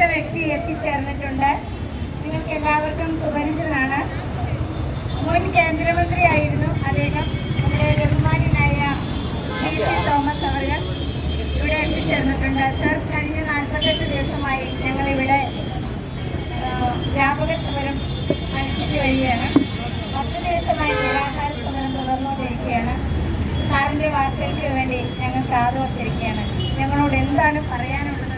വിശിഷ്ട വ്യക്തി എത്തിച്ചേർന്നിട്ടുണ്ട്. നിങ്ങൾക്ക് എല്ലാവർക്കും സുപരിചിതനാണ്. മുൻ കേന്ദ്രമന്ത്രിയായിരുന്നു അദ്ദേഹം. നമ്മുടെ ബഹുമാനായ പി സി തോമസ് അവർ ഇവിടെ എത്തിച്ചേർന്നിട്ടുണ്ട്. സർ കഴിഞ്ഞ നാൽപ്പത്തെട്ട് ദിവസമായി ഞങ്ങളിവിടെ വ്യാപക സമരം അനുഷ്ഠിച്ചു വരികയാണ്. പത്ത് ദിവസമായി നിരാഹാര സമരം തുടർന്നുകൊണ്ടിരിക്കുകയാണ്. സാറിന്റെ വാക്കുകൾക്ക് വേണ്ടി ഞങ്ങൾ കാതോർത്തിരിക്കുകയാണ് ഞങ്ങളോട് എന്താണ് പറയാനുള്ളതെന്ന്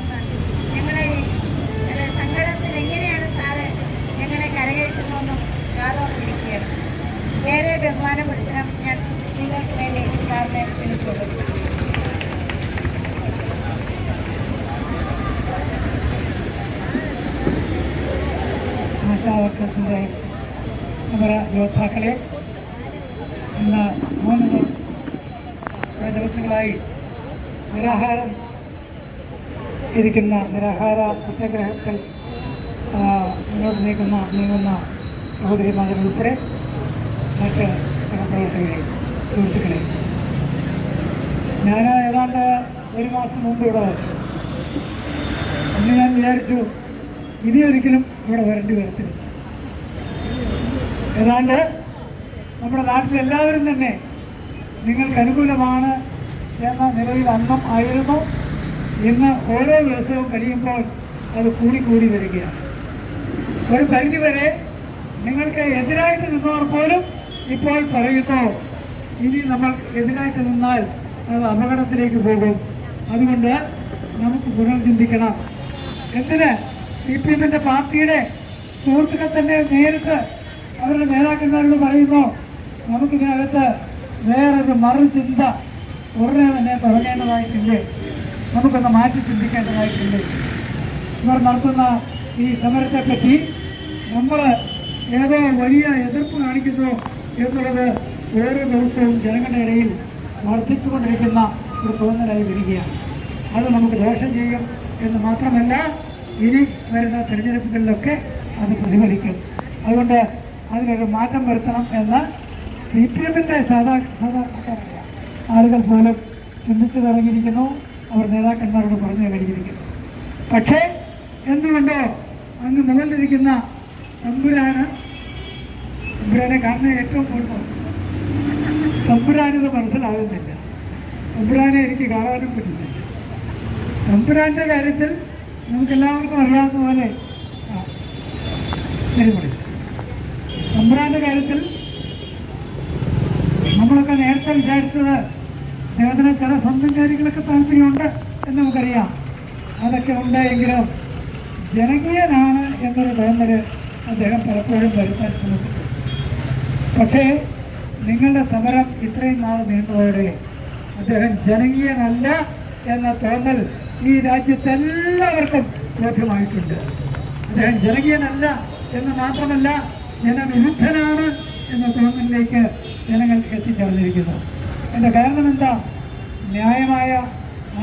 കരകയറ്റുന്നതെന്നും കാതോർത്തിരിക്കുകയാണ് ഏറെ ബഹുമാനപ്പെടുത്തണം ഞാൻ നിങ്ങൾക്ക് വേണ്ടി സാറിനെ വിളിച്ചുകൊള്ളുന്നു ആശാ വർക്കേഴ്സിന്റെ സമര യോദ്ധാക്കളെ ഇന്ന് മൂന്ന് ദിവ- ദിവസങ്ങളായി നിരാഹാരം ഇരിക്കുന്ന നിരാഹാര സത്യാഗ്രഹത്തിൽ മുന്നോട്ട് നീക്കുന്ന നീങ്ങുന്ന സഹോദരിമാരുൾപ്പെടെ മറ്റ് സഹപ്രവർത്തകരെ സുഹൃത്തുക്കളെ. ഞാൻ ഏതാണ്ട് ഒരു മാസം മുമ്പ് ഇവിടെ അന്ന് ഞാൻ വിചാരിച്ചു ഇനി ഒരിക്കലും ഇവിടെ വരേണ്ടി വരത്തില്ല. ഏതാണ്ട് നമ്മുടെ നാട്ടിലെല്ലാവരും തന്നെ നിങ്ങൾക്ക് അനുകൂലമാണ് എന്ന നിലയിൽ അന്നം ആയിരുന്നു. ഇന്ന് ഓരോ ദിവസവും കഴിയുമ്പോൾ അത് കൂടിക്കൂടി വരികയാണ്. ഒരു പരിധിവരെ നിങ്ങൾക്ക് എതിരായിട്ട് നിന്നവർ പോലും ഇപ്പോൾ പറയുന്നു. ഇനി നമ്മൾ എതിരായിട്ട് നിന്നാൽ അത് അപകടത്തിലേക്ക് പോകും. അതുകൊണ്ട് നമുക്ക് പുനർചിന്തിക്കണം. എന്തിന് സി പി എമ്മിന്റെ പാർട്ടിയുടെ സുഹൃത്തുക്കൾ തന്നെ നേരിട്ട് അവരുടെ നേതാക്കന്മാരോട് പറയുന്നു നമുക്കിതിനകത്ത് വേറൊരു മറുചിന്ത ഉടനെ തന്നെ തുടങ്ങേണ്ടതായിട്ടില്ലേ? നമുക്കൊന്ന് മാറ്റി ചിന്തിക്കേണ്ടതായിട്ടില്ലേ? ഇവർ നടത്തുന്ന ഈ സമരത്തെപ്പറ്റി നമ്മൾ ഏതോ വലിയ എതിർപ്പ് കാണിക്കുന്നു എന്നുള്ളത് ഓരോ ദിവസവും ജനങ്ങളുടെ ഇടയിൽ വർദ്ധിച്ചുകൊണ്ടിരിക്കുന്ന ഒരു തോന്നലായി വരികയാണ്. അത് നമുക്ക് ദോഷം ചെയ്യും എന്ന് മാത്രമല്ല ഇനി വരുന്ന തിരഞ്ഞെടുപ്പുകളിലൊക്കെ അത് പ്രതിഫലിക്കും. അതുകൊണ്ട് അതിനൊരു മാറ്റം വരുത്തണം എന്ന് സി പി എമ്മിന്റെ സാധാ സാധാരണക്കാരായ ആളുകൾ പോലും ചിന്തിച്ചു തുടങ്ങിയിരിക്കുന്നു. അവർ നേതാക്കന്മാരോട് പറഞ്ഞു കഴിഞ്ഞിരിക്കുന്നു. പക്ഷേ എന്തുകൊണ്ടോ അങ്ങ് മുകളിലിരിക്കുന്ന തമ്പുരാന് തമ്പുരാനെ കാണുന്ന ഏറ്റവും കൂടുതൽ തമ്പുരാനിത് മനസ്സിലാകുന്നില്ല. തമ്പുരാനെ എനിക്ക് കാണാനും പറ്റുന്നില്ല തമ്പുരാന്റെ കാര്യത്തിൽ നമുക്ക് എല്ലാവർക്കും അറിയാവുന്ന പോലെ ആ, ശരി തമ്പുരാന്റെ കാര്യത്തിൽ നമ്മളൊക്കെ നേരത്തെ വിചാരിച്ചത് അദ്ദേഹത്തിന് ചില സ്വന്തം കാര്യങ്ങളൊക്കെ താല്പര്യമുണ്ട് എന്ന് നമുക്കറിയാം. അതൊക്കെ ഉണ്ടായെങ്കിലും ജനകീയനാണ് എന്നൊരു തോന്നൽ അദ്ദേഹം പലപ്പോഴും വരുത്താൻ ശ്രമിച്ചിട്ടുണ്ട്. പക്ഷേ നിങ്ങളുടെ സമരം ഇത്രയും നാൾ നീണ്ടതോടെ അദ്ദേഹം ജനകീയനല്ല എന്ന തോന്നൽ ഈ രാജ്യത്തെല്ലാവർക്കും ബോധ്യമായിട്ടുണ്ട് അദ്ദേഹം ജനകീയനല്ല എന്ന് മാത്രമല്ല ജനവിരുദ്ധനാണ് എന്ന തോന്നലിലേക്ക് ജനങ്ങൾ എത്തിച്ചേർന്നിരിക്കുന്നു. എന്റെ കാരണം എന്താ? ന്യായമായ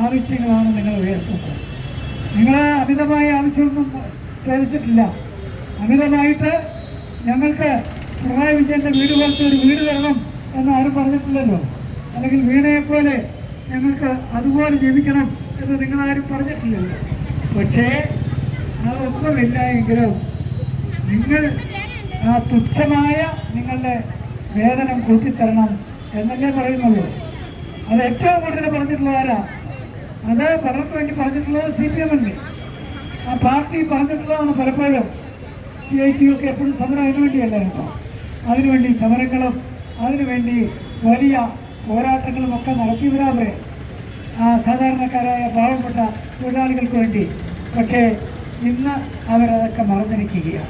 ആവശ്യങ്ങളാണ് നിങ്ങൾ ഉയർത്തുന്നത്. നിങ്ങൾ അമിതമായ ആവശ്യമൊന്നും ചോദിച്ചിട്ടില്ല. അമിതമായിട്ട് ഞങ്ങൾക്ക് പിണറായി വിജയന്റെ വീട് പോലത്തെ ഒരു വീട് തരണം എന്ന് ആരും പറഞ്ഞിട്ടില്ലല്ലോ. അല്ലെങ്കിൽ വീണയെ പോലെ ഞങ്ങൾക്ക് അതുപോലെ ജീവിക്കണം എന്ന് നിങ്ങളാരും പറഞ്ഞിട്ടില്ലല്ലോ. പക്ഷേ അതൊന്നുമില്ല എങ്കിലും നിങ്ങൾ ആ തുച്ഛമായ നിങ്ങളുടെ വേതനം കൂട്ടിത്തരണം എന്നല്ലേ പറയുന്നുള്ളൂ. അത് ഏറ്റവും കൂടുതൽ പറഞ്ഞിട്ടുള്ളത് ആരാ? അത് വേണ്ടി പറഞ്ഞിട്ടുള്ളത് സി പി എം അല്ലേ? ആ പാർട്ടി പറഞ്ഞിട്ടുള്ളതാണ് പലപ്പോഴും. സി ഐ ടി ഒക്കെ എപ്പോഴും സമരം അതിനു വേണ്ടിയല്ല കേട്ടോ അതിനുവേണ്ടി സമരങ്ങളും അതിനുവേണ്ടി വലിയ പോരാട്ടങ്ങളും ഒക്കെ നടത്തിയവരാവരെ ആ സാധാരണക്കാരായ പാവപ്പെട്ട തൊഴിലാളികൾക്ക് വേണ്ടി. പക്ഷേ ഇന്ന് അവരതൊക്കെ മറന്നിരിക്കുകയാണ്.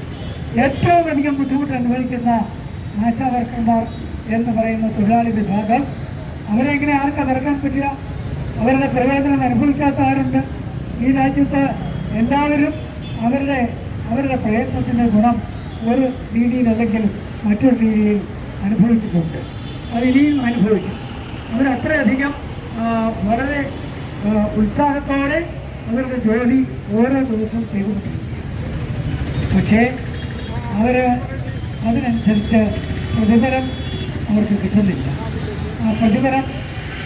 ഏറ്റവും അധികം ബുദ്ധിമുട്ട് അനുഭവിക്കുന്ന ആശാ വർക്കർമാർ എന്ന് പറയുന്ന തൊഴിലാളി വിഭാഗം അവരെ ഇങ്ങനെ ആർക്കാ മറക്കാൻ പറ്റുക? അവരുടെ പ്രയോജനം അനുഭവിക്കാത്ത ആരുണ്ട്? ഈ രാജ്യത്ത് എല്ലാവരും അവരുടെ അവരുടെ പ്രയത്നത്തിന്റെ ഗുണം ഒരു രീതിയിൽ അല്ലെങ്കിൽ മറ്റൊരു രീതിയിൽ അനുഭവിച്ചിട്ടുണ്ട്. അത് ഇനിയും അനുഭവിക്കും. അവരത്രയധികം വളരെ ഉത്സാഹത്തോടെ അവരുടെ ജോലി ഓരോ ദിവസവും ചെയ്തുകൊണ്ടിരിക്കുക പക്ഷേ അവർ അതിനനുസരിച്ച് പ്രതിഫലം അവർക്ക് കിട്ടുന്നില്ല. ആ പ്രതിഫലം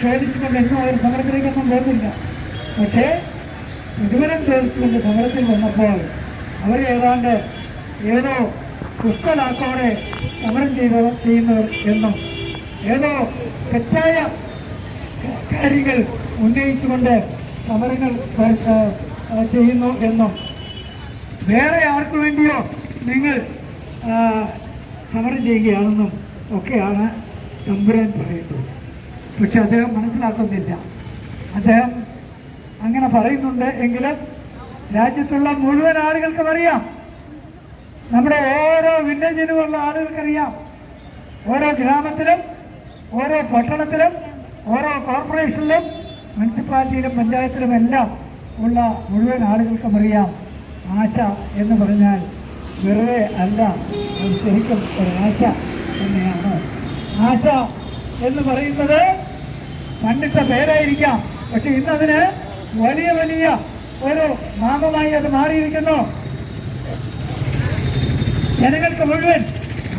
ചോദിച്ചുകൊണ്ട് എന്നും അവർ സമരത്തിലേക്കൊന്നും പോകുന്നില്ല. പക്ഷേ പ്രതിഫലം ചോദിച്ചുകൊണ്ട് സമരത്തിൽ വന്നപ്പോൾ അവർ ഏതാണ്ട് ഏതോ പുഷ്കലാക്കോടെ സമരം ചെയ്ത ചെയ്യുന്നവർ എന്നും ഏതോ തെറ്റായ കാര്യങ്ങൾ ഉന്നയിച്ചുകൊണ്ട് സമരങ്ങൾ ചെയ്യുന്നു എന്നും. വേറെ ആർക്കു വേണ്ടിയോ നിങ്ങൾ സമരം ചെയ്യുകയാണെന്നും ഒക്കെയാണ് തമ്പുരാൻ പറയുന്നത്. പക്ഷെ അദ്ദേഹം മനസ്സിലാക്കുന്നില്ല. അദ്ദേഹം അങ്ങനെ പറയുന്നുണ്ട് എങ്കിലും രാജ്യത്തുള്ള മുഴുവൻ ആളുകൾക്കും അറിയാം. നമ്മുടെ ഓരോ വില്ലേജിലുമുള്ള ആളുകൾക്കറിയാം. ഓരോ ഗ്രാമത്തിലും ഓരോ പട്ടണത്തിലും ഓരോ കോർപ്പറേഷനിലും മുനിസിപ്പാലിറ്റിയിലും പഞ്ചായത്തിലും എല്ലാം ഉള്ള മുഴുവൻ ആളുകൾക്കും അറിയാം. ആശ എന്ന് പറഞ്ഞാൽ വെറുതെ അല്ല ശരിക്കും ആശ തന്നെയാണ്. ആശ എന്ന് പറയുന്നത് പണ്ടിട്ട പേരായിരിക്കാം. പക്ഷെ ഇന്നതിന് വലിയ വലിയ ഒരു നാമമായി അത് മാറിയിരിക്കുന്നു. ജനങ്ങൾക്ക് മുഴുവൻ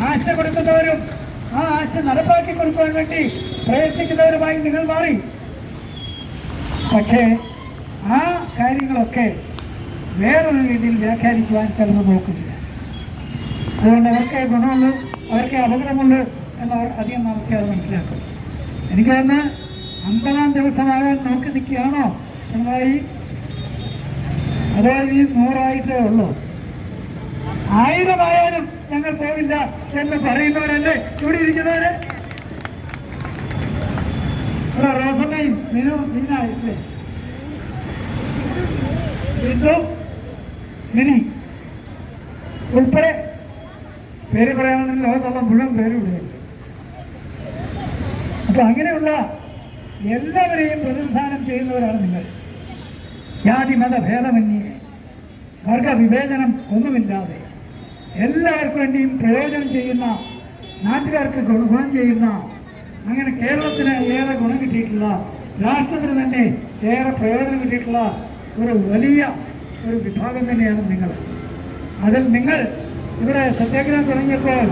ആശ കൊടുക്കുന്നവരും ആ ആശ നടപ്പാക്കി കൊടുക്കുവാൻ വേണ്ടി പ്രയത്നിക്കുന്നവരുമായി നിങ്ങൾ മാറി. പക്ഷേ ആ കാര്യങ്ങളൊക്കെ വേറൊരു രീതിയിൽ വ്യാഖ്യാനിക്കുവാൻ ചിലർ നോക്കുന്നില്ല. അതുകൊണ്ട് അവർക്ക് ഗുണമുണ്ട് അവർക്ക് അപകടമുണ്ട് എന്നവർ അധികം താമസിയാതെ മനസ്സിലാക്കും. എനിക്ക് തന്നെ അമ്പതാം ദിവസമാകാൻ നോക്കി നിൽക്കുകയാണോ? പിണറായി അതോ ഈ നൂറായിട്ടേ ഉള്ളൂ. ആയിരമായാലും ഞങ്ങൾ പോവില്ല എന്ന് പറയുന്നവരല്ലേ ഇവിടെ ഇരിക്കുന്നവര്? റോസമ്മയും മിനു മീനായില്ലേ ബിന്ദു മിനി ഉൾപ്പെടെ പേര് പറയാണെങ്കിൽ ലോകത്തുള്ള മുഴുവൻ പേരും ഇവിടെയുണ്ട് അപ്പൊ അങ്ങനെയുള്ള എല്ലാവരെയും പ്രതിനിധാനം ചെയ്യുന്നവരാണ് നിങ്ങൾ. ജാതി മത ഭേദമന്യേ വർഗവിവേചനം ഒന്നുമില്ലാതെ എല്ലാവർക്കും വേണ്ടിയും പ്രയോജനം ചെയ്യുന്ന നാട്ടുകാർക്ക് ഗുണം ചെയ്യുന്ന അങ്ങനെ കേരളത്തിന് ഏറെ ഗുണം കിട്ടിയിട്ടുള്ള രാഷ്ട്രത്തിന് തന്നെ ഏറെ പ്രയോജനം കിട്ടിയിട്ടുള്ള ഒരു വലിയ ഒരു വിഭാഗം തന്നെയാണ് നിങ്ങൾ. അതിൽ നിങ്ങൾ ഇവിടെ സത്യാഗ്രഹം തുടങ്ങിയപ്പോൾ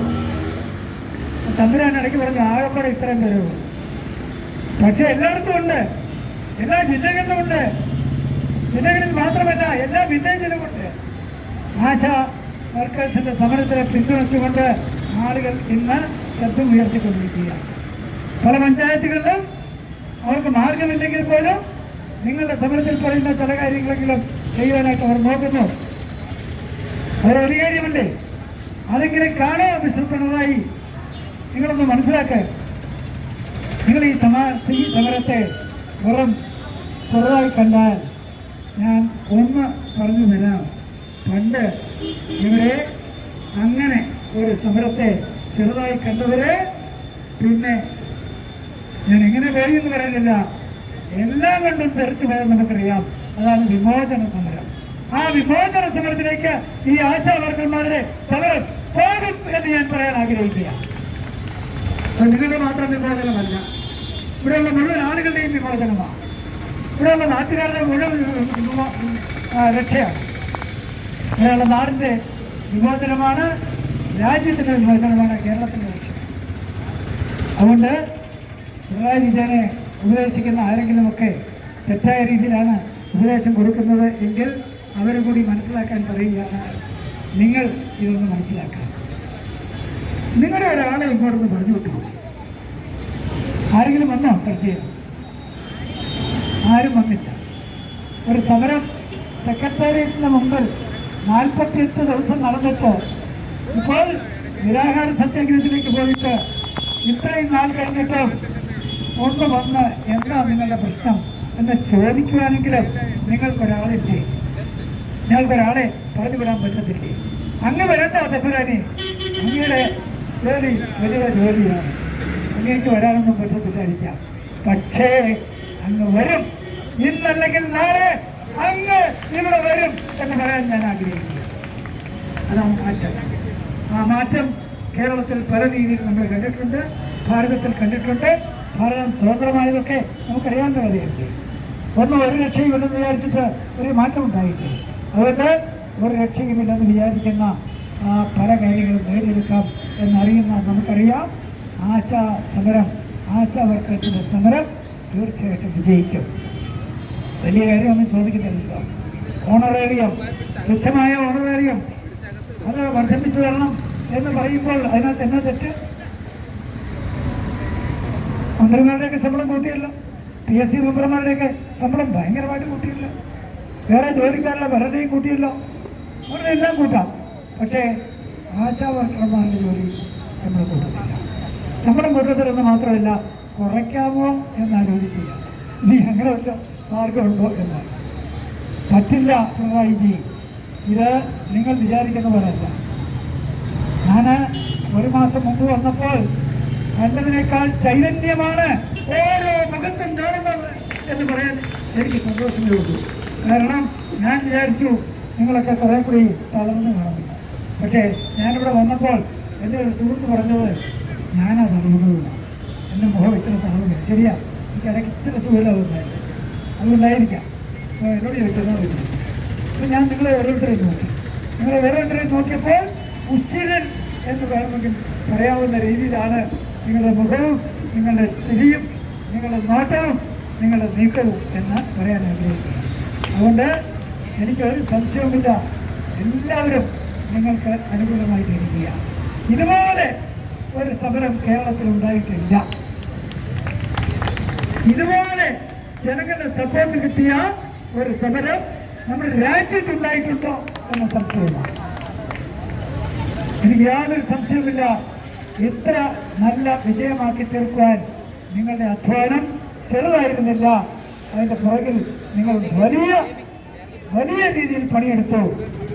തമ്പുരാൻ ഇടയ്ക്ക് പറഞ്ഞ ആകെപ്പാടെ ഇത്രയും പേരുള്ളൂ പക്ഷേ എല്ലായിടത്തും ഉണ്ട്. എല്ലാ ജില്ലകളിലും ഉണ്ട്. ജില്ലകളിൽ മാത്രമല്ല എല്ലാ വില്ലേജിലുമുണ്ട് ആശ വർക്കേഴ്സിന്റെ സമരത്തിനെ പിന്തുണച്ചുകൊണ്ട് ആളുകൾ ഇന്ന് ശബ്ദം ഉയർത്തിക്കൊണ്ടിരിക്കുകയാണ്. പല പഞ്ചായത്തുകളിലും അവർക്ക് മാർഗമില്ലെങ്കിൽ പോലും നിങ്ങളുടെ സമരത്തിൽ പറയുന്ന ചില കാര്യങ്ങളെങ്കിലും ചെയ്യുവാനായിട്ട് അവർ നോക്കുന്നു. അവർ ഒരു കാര്യമല്ലേ അതെങ്കിലും കാണോ മിസ്റ്റർ പിണറായി നിങ്ങളൊന്ന് മനസ്സിലാക്കുക നിങ്ങൾ ഈ സമ ഈ സമരത്തെ വെറും ചെറുതായി കണ്ടാൽ ഞാൻ ഒന്ന് പറഞ്ഞു തരാം. പണ്ട് ഇവിടെ അങ്ങനെ ഒരു സമരത്തെ ചെറുതായി കണ്ടവര് പിന്നെ ഞാൻ എങ്ങനെ കഴിയുമെന്ന് പറയുന്നില്ല എല്ലാം കൊണ്ടും തെറിച്ചു പോയാൽ നമുക്കറിയാം അതാണ് വിമോചന സമരം. ആ വിമോചന സമരത്തിലേക്ക് ഈ ആശാവർക്കന്മാരുടെ സമരം പോകും എന്ന് ഞാൻ പറയാൻ ആഗ്രഹിക്കുക നിങ്ങളുടെ മാത്രം വിമോചനമല്ല. ഇവിടെയുള്ള മുഴുവൻ ആളുകളുടെയും വിമോചനമാണ്. ഇവിടെയുള്ള നാട്ടുകാരുടെ മുഴുവൻ രക്ഷയാണ്. ഇവിടെയുള്ള നാടിന്റെ വിമോചനമാണ് രാജ്യത്തിന്റെ വിമോചനമാണ് കേരളത്തിന്റെ രക്ഷ. അതുകൊണ്ട് പിണറായി വിജയനെ ഉപദേശിക്കുന്ന ആരെങ്കിലുമൊക്കെ തെറ്റായ രീതിയിലാണ് ഉപദേശം കൊടുക്കുന്നത് എങ്കിൽ അവരും കൂടി മനസ്സിലാക്കാൻ പറയുകയാണ് നിങ്ങൾ ഇതൊന്ന് മനസ്സിലാക്കാൻ. നിങ്ങളുടെ ഒരാളെ ഇങ്ങോട്ടൊന്ന് പറഞ്ഞു വിട്ടു. ആരെങ്കിലും വന്നോ ചർച്ച ചെയ്യാൻ ആരും വന്നില്ല. ഒരു സമരം സെക്രട്ടേറിയറ്റിന് മുമ്പിൽ നാൽപ്പത്തിയെട്ട് ദിവസം നടന്നിട്ട് ഇപ്പോൾ നിരാഹാര സത്യാഗ്രഹത്തിലേക്ക് പോയിട്ട് ഇത്രയും നാൾ കഴിഞ്ഞിട്ട് ഒന്ന് വന്ന് എന്താ നിങ്ങളുടെ പ്രശ്നം എന്ന് ചോദിക്കുവാനെങ്കിലും നിങ്ങൾക്കൊരാളില്ലേ? ഞങ്ങൾക്കൊരാളെ പറഞ്ഞു വിടാൻ പറ്റത്തില്ലേ? അങ്ങ് വരണ്ട തെപ്പുരാനി അങ്ങയുടെ ജോലി വലിയ ജോലിയാണ്. അങ്ങേക്ക് വരാനൊന്നും പറ്റത്തില്ലായിരിക്കാം. പക്ഷേ അങ്ങ് വരും. ഇന്നല്ലെങ്കിൽ നാളെ അങ്ങ് ഇവിടെ വരും എന്ന് പറയാൻ ഞാൻ ആഗ്രഹിക്കുന്നു. അതാണ് മാറ്റം. ആ മാറ്റം കേരളത്തിൽ പല രീതിയിൽ നമ്മൾ കണ്ടിട്ടുണ്ട് ഭാരതത്തിൽ കണ്ടിട്ടുണ്ട്. ഭാരതം സ്വതന്ത്രമായതൊക്കെ നമുക്കറിയാവുന്ന കഥയല്ലേ ഒന്നും ഒരു രക്ഷയുമില്ലെന്ന് വിചാരിച്ചിട്ട് ഒരു മാറ്റം ഉണ്ടായില്ലേ അതുകൊണ്ട് ഒരു രക്ഷയുമില്ലെന്ന് വിചാരിക്കുന്ന പല കാര്യങ്ങളും നേടിയെടുക്കാം എന്നറിയുന്ന നമുക്കറിയാം. ആശാ സമരം ആശാ വർക്കേഴ്സിന്റെ സമരം. തീർച്ചയായിട്ടും വിജയിക്കും. വലിയ കാര്യമൊന്നും ചോദിക്കുന്നില്ല ഓണറേറിയം തുച്ഛമായ ഓണറേറിയം അത് വർദ്ധിപ്പിച്ചു തരണം എന്ന് പറയുമ്പോൾ അതിനകത്ത് എന്നാ തെറ്റ്? മന്ത്രിമാരുടെയൊക്കെ ശമ്പളം കൂട്ടിയില്ല. പി എസ് സി മെമ്പർമാരുടെയൊക്കെ ശമ്പളം ഭയങ്കരമായിട്ട് കൂട്ടിയില്ല. വേറെ ജോലിക്കാരുടെ പലരുടെയും കൂട്ടിയില്ല. അവരുടെ എല്ലാം കൂട്ടാം. പക്ഷേ ആശാ വർക്കർമാരുടെ ജോലി ശമ്പളം കൂട്ടത്തില്ല. ശമ്പളം കൂട്ടത്തില്ലെന്ന് മാത്രമല്ല കുറയ്ക്കാമോ എന്ന് ആലോചിക്കില്ല ഇനി അങ്ങനെ വല്ല മാർഗമുണ്ടോ എന്നാണ് പറ്റില്ല പിണറായിജി ഇത് നിങ്ങൾ വിചാരിക്കുന്ന പോലെയല്ല. ഞാൻ ഒരു മാസം മുമ്പ് വന്നപ്പോൾ കണ്ടതിനേക്കാൾ ചൈതന്യമാണ് ഓരോ മുഖത്തും കാണുന്നത് എന്ന് പറയാൻ എനിക്ക് സന്തോഷം തോന്നുന്നു കാരണം ഞാൻ വിചാരിച്ചു നിങ്ങളൊക്കെ കുറെ കൂടി തളർന്നു കാണുന്നില്ല പക്ഷേ ഞാനിവിടെ വന്നപ്പോൾ എന്റെ ഒരു സുഹൃത്ത് പറഞ്ഞത് ഞാനത് തളർന്നതില്ല എന്റെ മുഖം ഇച്ചിരി കാണുന്നില്ല ശരിയാ എനിക്ക് ഇടയ്ക്ക് ഇച്ചിരി സുഖമില്ലാതുണ്ടായിരുന്നു അതുകൊണ്ടായിരിക്കാം. അപ്പോൾ എന്നോട് പറ്റി അപ്പോൾ ഞാൻ നിങ്ങളെ ഓരോരുത്തരെയും നോക്കി. നിങ്ങളെ ഓരോരുത്തരെയും നോക്കിയപ്പോൾ ഉച്ചിരൻ എന്ന് വേണമെങ്കിൽ പറയാവുന്ന രീതിയിലാണ് നിങ്ങളുടെ മുഖവും നിങ്ങളുടെ ചിരിയും നിങ്ങളുടെ നോട്ടവും നിങ്ങളുടെ നീക്കവും എന്ന് പറയാൻ ആഗ്രഹിക്കുന്നു അതുകൊണ്ട് എനിക്കൊരു സംശയവുമില്ല. എല്ലാവരും നിങ്ങൾക്ക് അനുകൂലമായിട്ട് ഇരിക്കുക ഇതുപോലെ ഒരു സമരം കേരളത്തിൽ ഉണ്ടായിട്ടില്ല. ഇതുപോലെ ജനങ്ങളുടെ സപ്പോർട്ട് കിട്ടിയ ഒരു സമരം നമ്മുടെ രാജ്യത്തുണ്ടായിട്ടുണ്ടോ എന്ന സംശയമാണ്. എനിക്ക് യാതൊരു സംശയവുമില്ല. ഇത്ര നല്ല വിജയമാക്കി തീർക്കുവാൻ നിങ്ങളുടെ അധ്വാനം ചെറുതായിരുന്നില്ല. അതിന്റെ പുറകിൽ നിങ്ങൾ വലിയ വലിയ രീതിയിൽ പണിയെടുത്തു.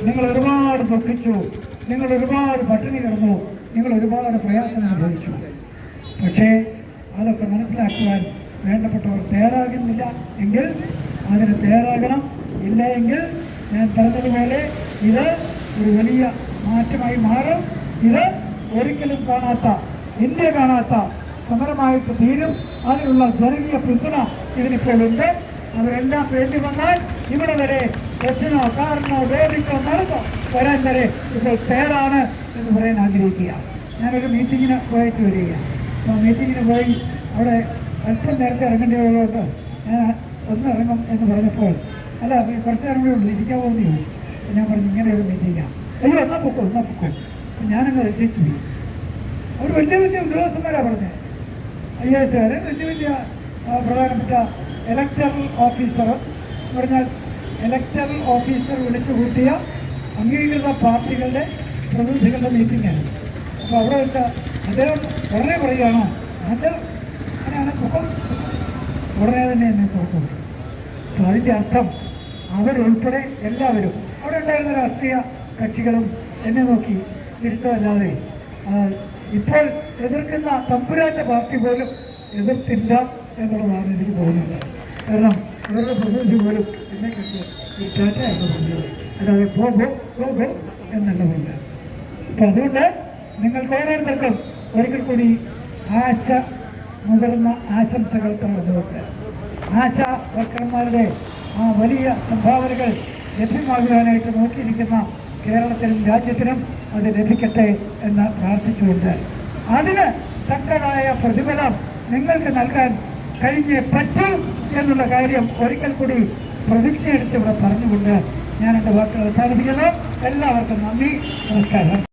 നിങ്ങൾ ഒരുപാട് ദുഃഖിച്ചു. നിങ്ങൾ ഒരുപാട് പട്ടിണി കിടന്നു. നിങ്ങൾ ഒരുപാട് പ്രയാസം അനുഭവിച്ചു. പക്ഷേ അതൊക്കെ മനസ്സിലാക്കുവാൻ വേണ്ടപ്പെട്ടവർ തയ്യാറാകുന്നില്ല എങ്കിൽ അതിന് തയ്യാറാകണം. ഇല്ല എങ്കിൽ ഞാൻ പറഞ്ഞതുപോലെ ഇത് ഒരു വലിയ മാറ്റമായി മാറും. ഇത് ഒരിക്കലും കാണാത്ത ഇന്ത്യ കാണാത്ത സമരമായിട്ട് തീരും. അതിനുള്ള ജനകീയ പിന്തുണ ഇതിനിപ്പോൾ ഉണ്ട് അവരെല്ലാം വേണ്ടി വന്നാൽ ഇവിടെ വരെ ബസ്സിനോ കാറിനോ വേദിക്കോ നടന്നോ വരാൻ വരെ ഇപ്പോൾ തയ്യാറാണ് എന്ന് പറയാൻ ആഗ്രഹിക്കുക. ഞാനൊരു മീറ്റിങ്ങിന് പോയിട്ട് വരികയാണ്. അപ്പോൾ മീറ്റിങ്ങിന് പോയി അവിടെ അല്പം നേരത്തെ ഇറങ്ങേണ്ടി ഇറങ്ങേണ്ടതുകൊണ്ട് ഞാൻ ഒന്ന് ഇറങ്ങും എന്ന് പറഞ്ഞപ്പോൾ അല്ല കുറച്ച് നേരം കൂടി ഉണ്ട് ഇരിക്കാൻ എന്ന് ചോദിച്ചു. ഞാൻ പറഞ്ഞു ഇങ്ങനെ ഒരു മീറ്റിങ്ങാണ് അയ്യോ എന്നാ പൊക്കോ എന്നാ പൊക്കോ. ഞാനങ്ങ് രക്ഷിച്ചു. പോയി അവർ വലിയ വലിയ ഉദ്യോഗസ്ഥന്മാരാണ് പറഞ്ഞത് ഐ എസ് വലിയ വലിയ പ്രധാനപ്പെട്ട ഇലക്ടറൽ ഓഫീസർ എന്ന് പറഞ്ഞാൽ ഇലക്ടറൽ ഓഫീസർ വിളിച്ചു കൂട്ടിയ അംഗീകൃത പാർട്ടികളുടെ പ്രതിനിധികളുടെ മീറ്റിംഗാണ് അപ്പോൾ അവിടെ വെച്ച അദ്ദേഹം ഉടനെ പറയുകയാണോ അത് പൊക്കം ഉടനെ തന്നെ എന്നെ പുറത്തു വിട്ടു. അതിന്റെ അർത്ഥം അവരുൾപ്പെടെ എല്ലാവരും അവിടെ ഉണ്ടായിരുന്ന രാഷ്ട്രീയ കക്ഷികളും എന്നെ നോക്കി തിരിച്ചതല്ലാതെ ഇപ്പോൾ എതിർക്കുന്ന തമ്പുരാന്റെ പാർട്ടി പോലും എതിർത്തില്ല എന്നുള്ളതാണ് എനിക്ക് തോന്നുന്നത്. കാരണം അവരുടെ പ്രതിനിധി പോലും എന്നെ കണ്ട് ഈ എന്ന് പറഞ്ഞത് അല്ലാതെ പോ പോ പോ പോ എന്നുള്ളതല്ല. അപ്പം അതുകൊണ്ട് നിങ്ങൾക്ക് ഓരോരുത്തർക്കും ഒരിക്കൽ കൂടി ആശ മുതിർന്ന ആശംസകൾ തന്നുകൊണ്ട് ആശാ വർക്കർമാരുടെ ആ വലിയ സംഭാവനകൾ ലഭ്യമാകുവാനായിട്ട് നോക്കിയിരിക്കുന്ന കേരളത്തിനും രാജ്യത്തിനും അത് ലഭിക്കട്ടെ എന്ന് പ്രാർത്ഥിച്ചുകൊണ്ട് അതിന് തക്കതായ പ്രതിഫലം നിങ്ങൾക്ക് നൽകാൻ കഴിഞ്ഞേ പറ്റൂ എന്നുള്ള കാര്യം ഒരിക്കൽ കൂടി പ്രതിജ്ഞയെടുത്ത് ഇവിടെ പറഞ്ഞുകൊണ്ട് ഞാൻ എന്റെ വാക്കുകൾ അവസാനിപ്പിക്കുന്നു. എല്ലാവർക്കും നന്ദി നമസ്കാരം.